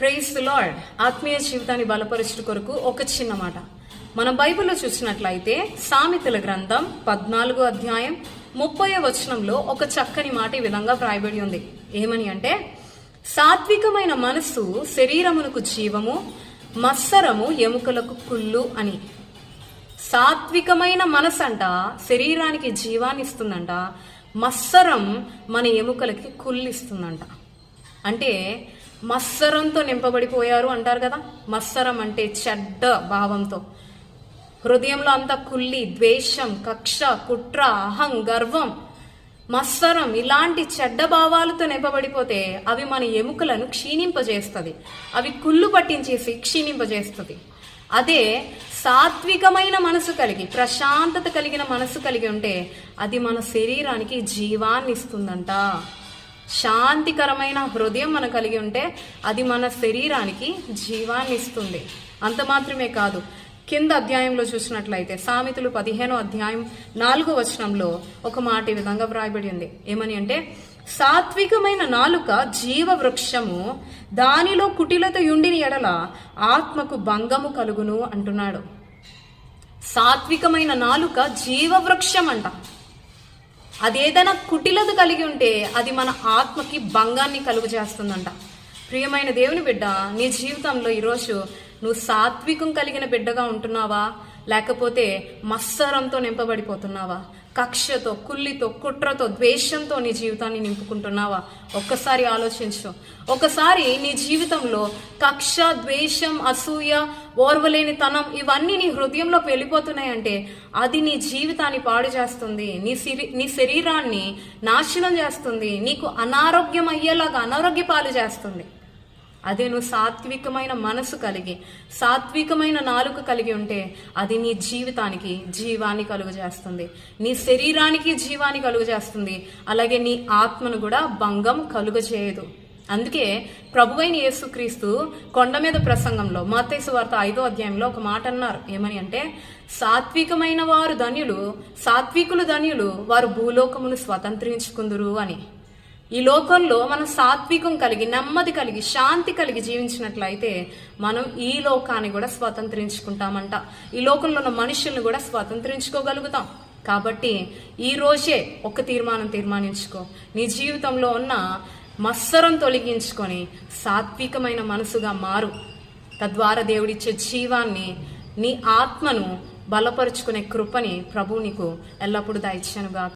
Praise lord ఆత్మీయ జీవితాన్ని బలపరచుట కొరకు ఒక చిన్న మాట. మన బైబిల్లో చూసినట్లయితే సామెతల గ్రంథం పద్నాలుగో అధ్యాయం ముప్పై వచనంలో ఒక చక్కని మాట ఈ విధంగా వ్రాయబడి ఉంది. ఏమని అంటే సాత్వికమైన మనస్సు శరీరమునకు జీవము మత్సరము ఎముకలకు కుళ్ళు అని. సాత్వికమైన మనసు అంట శరీరానికి జీవాన్ని ఇస్తుందంట మత్సరం మన ఎముకలకి కుళ్ళిస్తుందంట. అంటే మత్సరంతో నింపబడిపోయారు అంటారు కదా? మత్సరం అంటే చెడ్డ భావంతో. హృదయంలో అంతా కుల్లి ద్వేషం కక్ష కుట్ర అహం గర్వం. మత్సరం ఇలాంటి చెడ్డ భావాలతో నింపబడిపోతే అవి మన ఎముకలను క్షీణింపజేస్తుంది. అవి కుళ్ళు పట్టించేసి క్షీణింపజేస్తుంది. అదే సాత్వికమైన మనసు కలిగి ప్రశాంతత కలిగిన మనసు కలిగి ఉంటే అది మన శరీరానికి జీవాన్ని ఇస్తుందంట శాంతికరమైన హృదయం మనం కలిగి ఉంటే అది మన శరీరానికి జీవాన్ని ఇస్తుంది. అంత మాత్రమే కాదు కింద అధ్యాయంలో చూసినట్లయితే సామెతలు పదిహేనో అధ్యాయం నాలుగో వచనంలో ఒక మాట ఈ విధంగా వ్రాయబడి ఉంది. ఏమని అంటే సాత్వికమైన నాలుక జీవ వృక్షము దానిలో కుటిలత యుండిని ఎడల ఆత్మకు భంగము కలుగును అంటున్నాడు. సాత్వికమైన నాలుక జీవ వృక్షం అంట అదేదైనా కుటిలత కలిగి ఉంటే అది మన ఆత్మకి భంగాన్ని కలుగు చేస్తుందంట ప్రియమైన దేవుని బిడ్డ నీ జీవితంలో ఈరోజు నువ్వు సాత్వికం కలిగిన బిడ్డగా ఉంటున్నావా? లేకపోతే మత్సరంతో నింపబడిపోతున్నావా? కక్షతో కుళ్ళితో కుట్రతో ద్వేషంతో నీ జీవితాన్ని నింపుకుంటున్నావా? ఒక్కసారి ఆలోచించు. ఒకసారి నీ జీవితంలో కక్ష ద్వేషం అసూయ ఓర్వలేని తనం ఇవన్నీ నీ హృదయంలోకి వెళ్ళిపోతున్నాయంటే అది నీ జీవితాన్ని పాడు చేస్తుంది. నీ సిరి నీ శరీరాన్ని నాశనం చేస్తుంది. నీకు అనారోగ్యం అయ్యేలాగా అనారోగ్య పాలు చేస్తుంది. అదే నువ్వు సాత్వికమైన మనసు కలిగి సాత్వికమైన నాలుక కలిగి ఉంటే అది నీ జీవితానికి జీవాన్ని కలుగు చేస్తుంది నీ శరీరానికి జీవాన్ని కలుగు చేస్తుంది అలాగే నీ ఆత్మను కూడా భంగం కలుగు చేయదు అందుకే ప్రభువైన యేసుక్రీస్తు కొండ మీద ప్రసంగంలో మతేసు వార్త ఐదో అధ్యాయంలో ఒక మాట అన్నారు. ఏమని అంటే సాత్వికమైన వారు ధన్యులు సాత్వికులు ధన్యులు వారు భూలోకమును స్వతంత్రించుకుందురు అని. ఈ లోకంలో మనం సాత్వికం కలిగి నెమ్మది కలిగి శాంతి కలిగి జీవించినట్లయితే మనం ఈ లోకాన్ని కూడా స్వతంత్రించుకుంటామంట. ఈ లోకంలో ఉన్న మనుషుల్ని కూడా స్వతంత్రించుకోగలుగుతాం. కాబట్టి ఈ రోజే ఒక తీర్మానం తీర్మానించుకో. నీ జీవితంలో ఉన్న మత్సరం తొలగించుకొని సాత్వికమైన మనసుగా మారు. తద్వారా దేవుడిచ్చే జీవాన్ని నీ ఆత్మను బలపరుచుకునే కృపని ప్రభు నీకు ఎల్లప్పుడూ దయచేనుగా